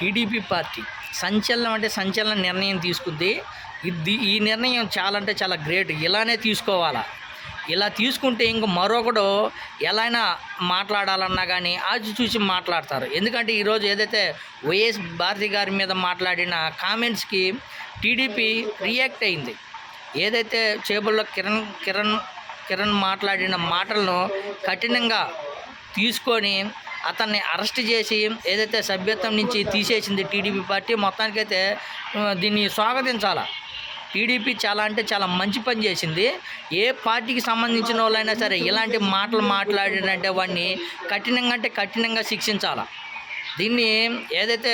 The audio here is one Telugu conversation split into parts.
TDP party. సంచలనం అంటే సంచలన నిర్ణయం తీసుకుంది. ఇది ఈ నిర్ణయం చాలా అంటే చాలా గ్రేట్. ఇలానే తీసుకోవాలా? ఇలా తీసుకుంటే ఇంక మరొకడు ఎలా అయినా మాట్లాడాలన్నా కానీ ఆచి చూసి మాట్లాడతారు. ఎందుకంటే ఈరోజు ఏదైతే వైఎస్ భారతి గారి మీద మాట్లాడిన కామెంట్స్కి టీడీపీ రియాక్ట్ అయింది. ఏదైతే చేబుల్లో కిరణ్ కిరణ్ కిరణ్ మాట్లాడిన మాటలను కఠినంగా తీసుకొని అతన్ని అరెస్ట్ చేసి ఏదైతే సభ్యత్వం నుంచి తీసేసింది టీడీపీ పార్టీ మొత్తానికైతే దీన్ని స్వాగతించాలా? టీడీపీ చాలా అంటే చాలా మంచి పని చేసింది. ఏ పార్టీకి సంబంధించిన వాళ్ళైనా సరే ఇలాంటి మాటలు మాట్లాడారంటే వాడిని కఠినంగా అంటే కఠినంగా శిక్షించాలా? దీన్ని ఏదైతే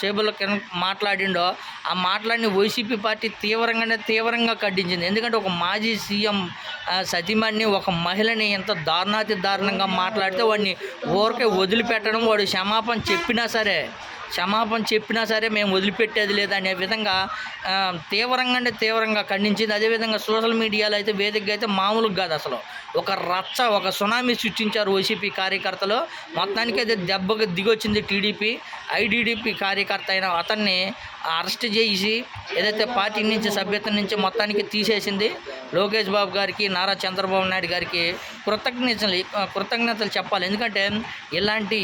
చేబుల్లో కిరణ్ మాట్లాడిండో ఆ మాట్లాడిన వైసీపీ పార్టీ తీవ్రంగానే తీవ్రంగా ఖండించింది. ఎందుకంటే ఒక మాజీ సీఎం ఆ, సతీమణిని ఒక మహిళని ఎంత దారుణాతి దారుణంగా మాట్లాడితే వాడిని ఊరికే వదిలిపెట్టడం వాడు క్షమాపణ చెప్పినా సరే క్షమాపణ చెప్పినా సరే మేము వదిలిపెట్టేది లేదనే విధంగా తీవ్రంగా అంటే తీవ్రంగా ఖండించింది. అదేవిధంగా సోషల్ మీడియాలో అయితే వేదికగా అయితే మామూలుగా కాదు అసలు. ఒక రచ్చ ఒక సునామీ సృష్టించారు వైసీపీ కార్యకర్తలు. మొత్తానికి అయితే దెబ్బకు దిగొచ్చింది టీడీపీ ఐడీడీపీ కార్యకర్త అయిన అతన్ని అరెస్ట్ చేసి ఏదైతే పార్టీ నుంచి సభ్యత నుంచి మొత్తానికి తీసేసింది లోకేష్ బాబు గారికి నారా చంద్రబాబు నాయుడు గారికి కృతజ్ఞతలు కృతజ్ఞతలు చెప్పాలి. ఎందుకంటే ఇలాంటి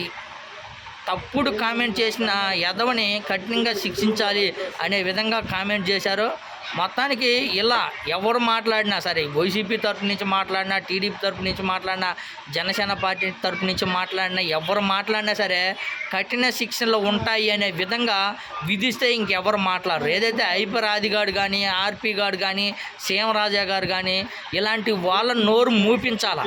తప్పుడు కామెంట్ చేసిన యదవని కఠినంగా శిక్షించాలి అనే విధంగా కామెంట్ చేశారు. మొత్తానికి ఇలా ఎవరు మాట్లాడినా సరే వైసీపీ తరపు నుంచి మాట్లాడినా టీడీపీ తరపు నుంచి మాట్లాడినా జనసేన పార్టీ తరపు నుంచి మాట్లాడినా ఎవరు మాట్లాడినా సరే కఠిన శిక్షణలు ఉంటాయి అనే విధంగా విధిస్తే ఇంకెవరు మాట్లాడరు. ఏదైతే ఐపర్ ఆదిగాడు కానీ ఆర్పీ గాడు కానీ సీఎంరాజా గారు కానీ ఇలాంటి వాళ్ళ నోరు మూపించాలా?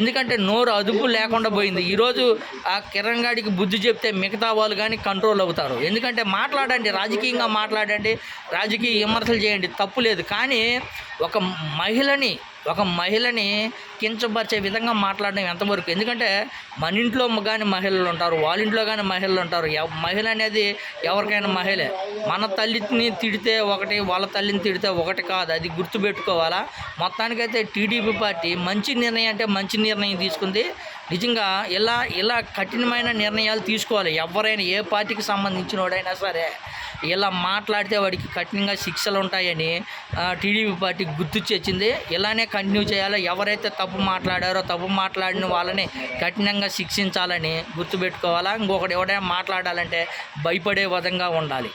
ఎందుకంటే నోరు అదుపు లేకుండా పోయింది. ఈరోజు ఆ కిరణ్ గాడికి బుద్ధి చెప్తే మిగతా వాళ్ళు కానీ కంట్రోల్ అవుతారు. ఎందుకంటే మాట్లాడండి రాజకీయంగా మాట్లాడండి రాజకీయ విమర్శలు చేయండి తప్పు లేదు. కానీ ఒక మహిళని ఒక మహిళని కించపరిచే విధంగా మాట్లాడడం ఎంతవరకు? ఎందుకంటే మన ఇంట్లో కానీ మహిళలు ఉంటారు వాళ్ళ ఇంట్లో కానీ మహిళలు ఉంటారు. మహిళ అనేది ఎవరికైనా మహిళే. మన తల్లిని తిడితే ఒకటి వాళ్ళ తల్లిని తిడితే ఒకటి కాదు. అది గుర్తుపెట్టుకోవాలా? మొత్తానికైతే టీడీపీ పార్టీ మంచి నిర్ణయం అంటే మంచి నిర్ణయం తీసుకుంది. నిజంగా ఇలా ఇలా కఠినమైన నిర్ణయాలు తీసుకోవాలి. ఎవరైనా ఏ పార్టీకి సంబంధించిన వాడైనా సరే ఇలా మాట్లాడితే వాడికి కఠినంగా శిక్షలు ఉంటాయని టీడీపీ పార్టీ గుర్తు చేచ్చింది ఇలానే కంటిన్యూ చేయాలి. ఎవరైతే తప్పు మాట్లాడారో తప్పు మాట్లాడిన వాళ్ళని కఠినంగా శిక్షించాలని గుర్తుపెట్టుకోవాలా? ఇంకొకటి ఎవడైనా మాట్లాడాలంటే భయపడే విధంగా ఉండాలి.